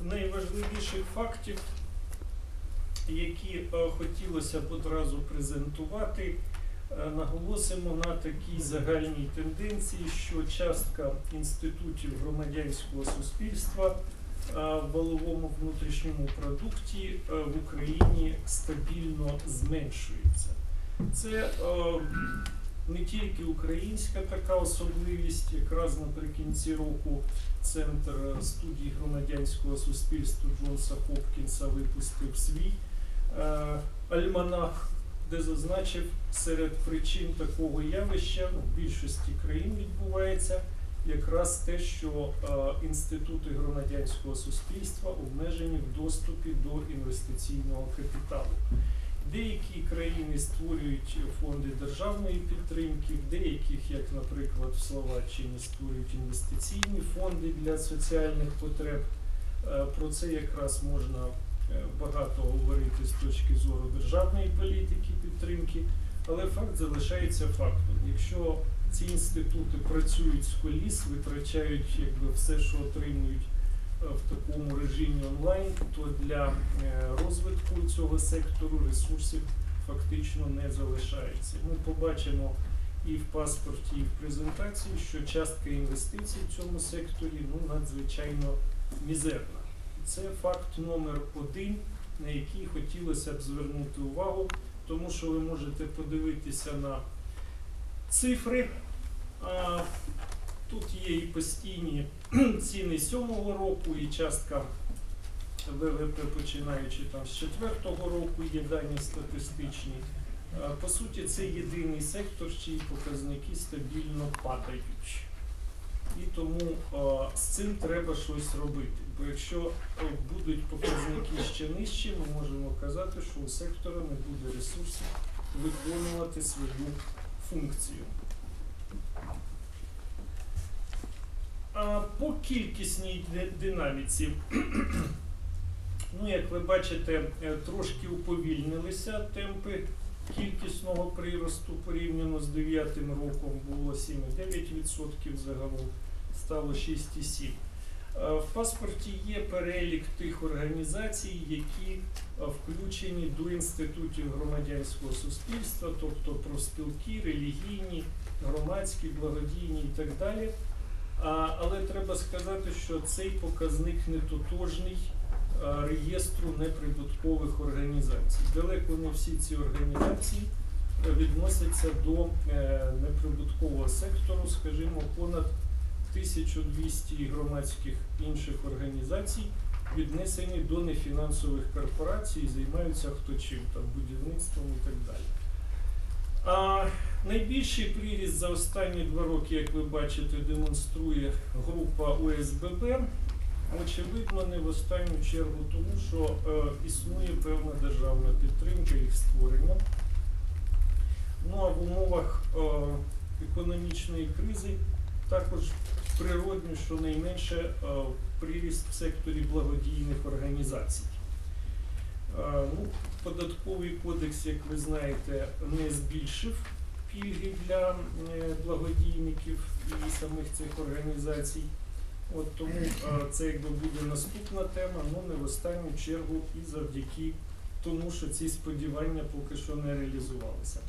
найважливіших фактів, які е, хотілося б одразу презентувати, е, наголосимо на такій загальній тенденції, що частка інститутів громадянського суспільства е, в валовому внутрішньому продукті в Україні стабільно зменшується. Це не тільки українська така особливість, якраз наприкінці року Центр студій громадянського суспільства Джонса Хопкінса випустив свій е, альманах, де зазначив серед причин такого явища в більшості країн відбувається якраз те, що е, інститути громадянського суспільства обмежені в доступі до інвестиційного капіталу. Деякі країни створюють фонди державної підтримки, в деяких, як, наприклад, в Словаччині, створюють інвестиційні фонди для соціальних потреб. Е, Про це якраз можна е, багато говорити з точки зору державної політики підтримки, але факт залишається фактом. Якщо ці інститути працюють з коліс, витрачають якби все, що отримують в такому режимі онлайн, то для е, розвитку цього сектору ресурсів фактично не залишається. Ми побачимо і в паспорті, і в презентації, що частка інвестицій в цьому секторі ну, надзвичайно мізерна. Це факт номер один, на який хотілося б звернути увагу, тому що ви можете подивитися на цифри. Тут є і постійні ціни сьомого року, і частка ВВП, починаючи там з четвертого року, є дані статистичні. По суті, це єдиний сектор, чиї показники стабільно падають. І тому з цим треба щось робити. Бо якщо будуть показники ще нижчі, ми можемо казати, що у сектора не буде ресурсів виконувати свою функцію. А по кількісній динаміці, ну, як ви бачите, е, трошки уповільнилися темпи кількісного приросту порівняно з 9 роком було 7,9% загалом, стало 6,7%. Е, В паспорті є перелік тих організацій, які е, включені до інститутів громадянського суспільства, тобто профспілки, релігійні, громадські, благодійні і так далі. Але треба сказати, що цей показник не тотожний реєстру неприбуткових організацій. Далеко не всі ці організації відносяться до е, неприбуткового сектору, скажімо, понад 1200 громадських інших організацій віднесені до нефінансових корпорацій, займаються хто чим, там, будівництвом і так далі. А, найбільший приріст за останні два роки, як ви бачите, демонструє група ОСББ. Очевидно, не в останню чергу, тому що е, існує певна державна підтримка їх створення. Ну а в умовах е, економічної кризи також природно, що найменше е, приріст в секторі благодійних організацій. Е, Ну, податковий кодекс, як ви знаєте, не збільшив пільги для е, благодійників і самих цих організацій. От тому е, це якби буде наступна тема, але не в останню чергу і завдяки тому, що ці сподівання поки що не реалізувалися.